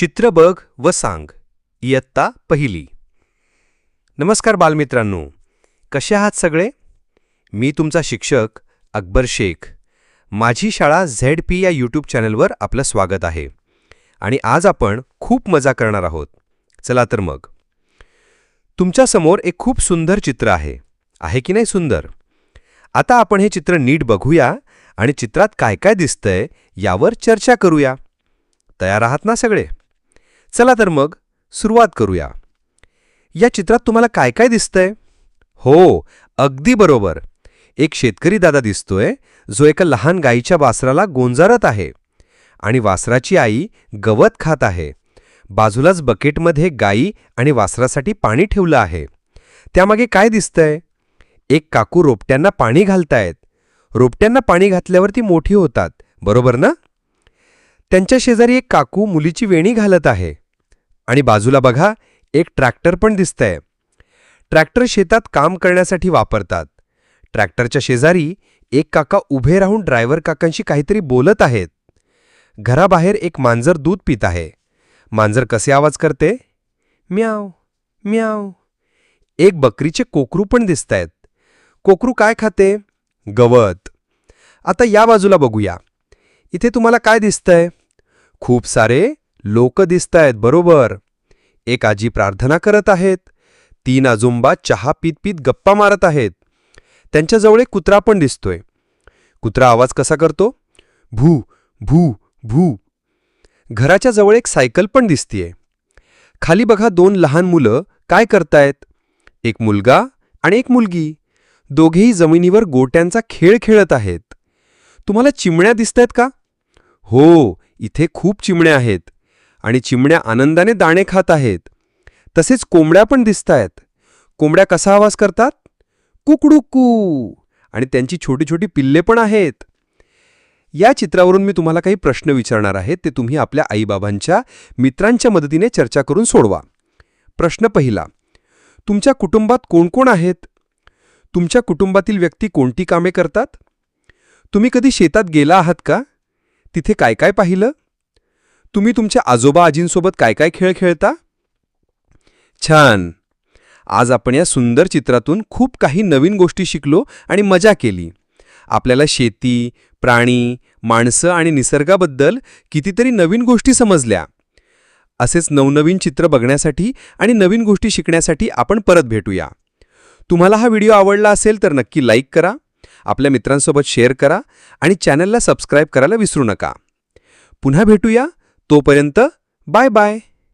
चित्र बघ व सांग इयत्ता पहिली. नमस्कार बालमित्रांनो कसे आहात सगळे? मी तुमचा शिक्षक अकबर शेख. माझी शाळा झेड पी या यूट्यूब चॅनलवर आपलं स्वागत आहे. आणि आज आपण खूप मजा करणार आहोत. चला तर मग. तुमच्यासमोर एक खूप सुंदर चित्र आहे. आहे की नाही सुंदर? आता आपण हे चित्र नीट बघूया आणि चित्रात काय काय दिसतंय यावर चर्चा करूया. तयार आहात ना सगळे? चला तर मग सुरुवात करूया. या चित्रात तुम्हाला काय काय दिसतंय? हो अगदी बरोबर. एक शेतकरी दादा दिसतोय जो एका लहान गाईच्या वासराला गोंजारत आहे आणि वासराची आई गवत खात आहे. बाजूलाच बकेटमध्ये गाई आणि वासरासाठी पाणी ठेवलं आहे. त्यामागे काय दिसतंय? एक काकू रोपट्यांना पाणी घालतायत. रोपट्यांना पाणी घातल्यावर ती मोठी होतात बरोबर ना? त्यांच्या शेजारी एक काकू मुलीची वेणी घालत आहे. आणि बाजूला बघा एक ट्रॅक्टर पण दिसतंय. ट्रॅक्टर शेतात काम करण्यासाठी वापरतात. ट्रॅक्टरच्या शेजारी एक काका उभे राहून ड्रायव्हर काकांशी काहीतरी बोलत आहेत. घराबाहेर एक मांजर दूध पित आहे. मांजर कसे आवाज करते? म्याव म्याव एक बकरीचे कोकरू पण दिसतायत. कोकरू काय खाते? गवत. आता या बाजूला बघूया. इथे तुम्हाला काय दिसतंय? खूप सारे लोक दिसतायत बरोबर. एक आजी प्रार्थना करत आहेत. तीन आजोंबा चहा पीत पीत गप्पा मारत आहेत. त्यांच्याजवळ एक कुत्रा पण दिसतोय. कुत्रा आवाज कसा करतो? भू भू भू. घराच्या जवळ एक सायकल पण दिसतीये. खाली बघा दोन लहान मुलं काय करतायत. एक मुलगा आणि एक मुलगी. दोघेही जमिनीवर गोट्यांचा खेळ खेळत आहेत. तुम्हाला चिमण्या दिसतायत का? हो इथे खूप चिमण्या आहेत. आणि चिमण्या आनंदाने दाणे खात आहेत. तसेच कोंबड्या पण दिसतायत. कोंबड्या कसा आवाज करतात? कुकडुकू! आणि त्यांची छोटी छोटी पिल्ले पण आहेत. या चित्रावरून मी तुम्हाला काही प्रश्न विचारणार आहे ते तुम्ही आपल्या आईबाबांच्या मित्रांच्या मदतीने चर्चा करून सोडवा. प्रश्न पहिला तुमच्या कुटुंबात कोण कोण आहेत? तुमच्या कुटुंबातील व्यक्ती कोणती कामे करतात? तुम्ही कधी शेतात गेला आहात का? तिथे काय काय पाहिलं? तुम्ही तुमच्या आजोबा आजींसोबत काय काय खेळ खेळता? छान. आज आपण या सुंदर चित्रातून खूप काही नवीन गोष्टी शिकलो आणि मजा केली. आपल्याला शेती प्राणी माणसं आणि निसर्गाबद्दल कितीतरी नवीन गोष्टी समजल्या. असेच नवनवीन चित्र बघण्यासाठी आणि नवीन गोष्टी शिकण्यासाठी आपण परत भेटूया. तुम्हाला हा व्हिडिओ आवडला असेल तर नक्की लाईक करा आपल्या मित्रांसोबत शेअर करा आणि चॅनलला सबस्क्राईब करायला विसरू नका. पुन्हा भेटूया तोपर्यंत बाय बाय.